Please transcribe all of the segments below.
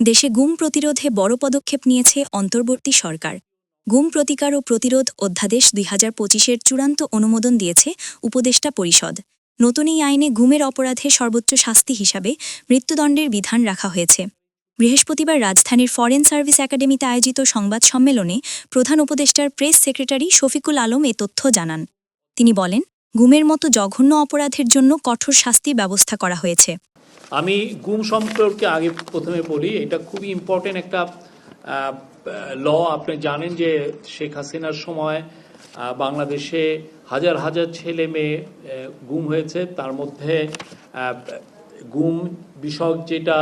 দেশে গুম প্রতিরোধে বড় পদক্ষেপ নিয়েছে অন্তর্বর্তী সরকার। গুম প্রতিকার ও প্রতিরোধ অধ্যাদেশ দুই হাজার পঁচিশের চূড়ান্ত অনুমোদন দিয়েছে উপদেষ্টা পরিষদ। নতুন এই আইনে গুমের অপরাধে সর্বোচ্চ শাস্তি হিসাবে মৃত্যুদণ্ডের বিধান রাখা হয়েছে। বৃহস্পতিবার রাজধানীর ফরেন সার্ভিস একাডেমিতে আয়োজিত সংবাদ সম্মেলনে প্রধান উপদেষ্টার প্রেস সেক্রেটারি শফিকুল আলম এ তথ্য জানান। তিনি বলেন, গুমের মতো জঘন্য অপরাধের জন্য কঠোর শাস্তির ব্যবস্থা করা হয়েছে। আমি গুম সম্পর্কে আগে প্রথমে বলি, এটা খুবই ইম্পর্টেন্ট একটা ল আপনি জানেন যে শেখ হাসিনার সময় বাংলাদেশে হাজার হাজার ছেলে মেয়ে গুম হয়েছে। তার মধ্যে গুম বিষয়ক যেটা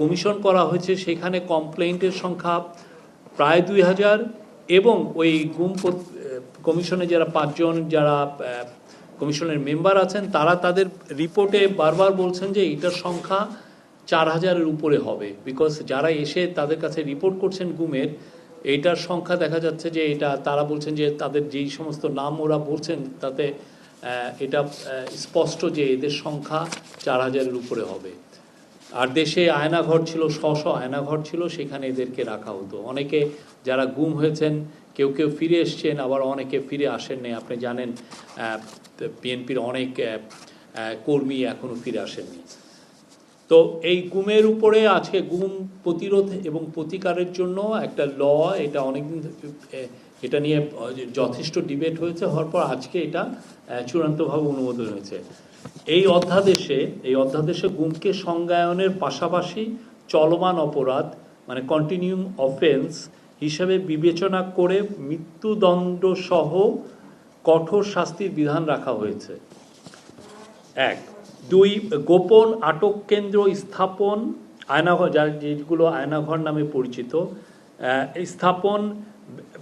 কমিশন করা হয়েছে, সেখানে কমপ্লেইন্টের সংখ্যা প্রায় দুই হাজার এবং ওই গুম কমিশনে যারা পাঁচজন, যারা কমিশনের মেম্বার আছেন, তারা তাদের রিপোর্টে বারবার বলছেন যে এটার সংখ্যা চার হাজারের উপরে হবে। বিকজ যারা এসে তাদের কাছে রিপোর্ট করছেন গুমের, এটার সংখ্যা দেখা যাচ্ছে যে এটা, তারা বলছেন যে তাদের যেই সমস্ত নাম ওরা বলছেন, তাতে এটা স্পষ্ট যে এদের সংখ্যা চার হাজারের উপরে হবে। আর দেশে আয়নাঘর ছিল শ শ আয়নাঘর ছিল, সেখানে এদেরকে রাখা হতো। অনেকে যারা গুম হয়েছেন কেউ কেউ ফিরে এসছেন, আবার অনেকে ফিরে আসেননি। আপনি জানেন বিএনপির অনেক কর্মী এখনও ফিরে আসেননি। তো এই গুমের উপরে আজকে গুম প্রতিরোধ এবং প্রতিকারের জন্য একটা ল, এটা অনেকদিন এটা নিয়ে যথেষ্ট ডিবেট হয়েছে, হওয়ার পর আজকে এটা চূড়ান্তভাবে অনুমোদন হয়েছে। এই অধ্যাদেশে এই অধ্যাদেশে গুমকে সংজ্ঞায়নের পাশাপাশি চলমান অপরাধ মানে কন্টিনিউম অফেন্স হিসেবে বিবেচনা করে মৃত্যুদণ্ড সহ কঠোর শাস্তির বিধান রাখা হয়েছে। এক। দুই, গোপন আটক কেন্দ্র স্থাপন, আয়নাঘর, যার যেগুলো আয়নাঘর নামে পরিচিত স্থাপন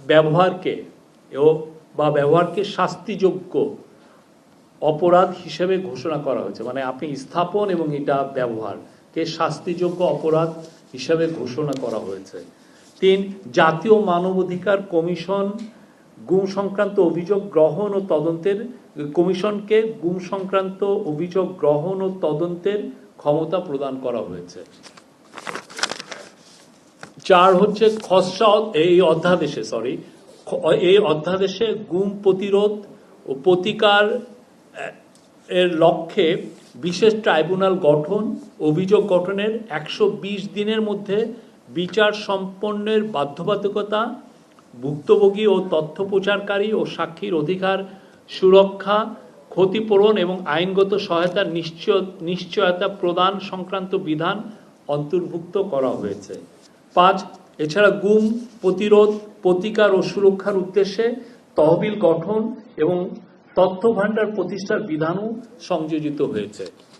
ব্যবহারকে ও বা ব্যবহারকে শাস্তিযোগ্য অপরাধ হিসেবে ঘোষণা করা হয়েছে। মানে আপনি স্থাপন এবং এটা ব্যবহারকে শাস্তিযোগ্য অপরাধ হিসেবে ঘোষণা করা হয়েছে। তিন, জাতীয় মানবাধিকার কমিশন গুম সংক্রান্ত অভিযোগ গ্রহণ ও তদন্তের, কমিশনকে গুম সংক্রান্ত অভিযোগ গ্রহণ ও তদন্তের ক্ষমতা প্রদান করা হয়েছে। চার হচ্ছে খসড়া, এই অধ্যাদেশে সরি এই অধ্যাদেশে গুম প্রতিরোধ ও প্রতিকার এর লক্ষ্যে বিশেষ ট্রাইব্যুনাল গঠন, অভিযোগ গঠনের একশো বিশ দিনের মধ্যে বিচার সম্পন্নের বাধ্যবাধকতা, ভুক্তভোগী ও তথ্য প্রচারকারী ও সাক্ষীর অধিকার সুরক্ষা, ক্ষতিপূরণ এবং আইনগত সহায়তার নিশ্চয়, নিশ্চয়তা প্রদান সংক্রান্ত বিধান অন্তর্ভুক্ত করা হয়েছে। পাঁচ, এছাড়া গুম, প্রতিরোধ, প্রতিকার ও সুরক্ষার উদ্দেশ্যে তহবিল গঠন এবং তথ্য ভাণ্ডার প্রতিষ্ঠার বিধানও সংযোজিত হয়েছে।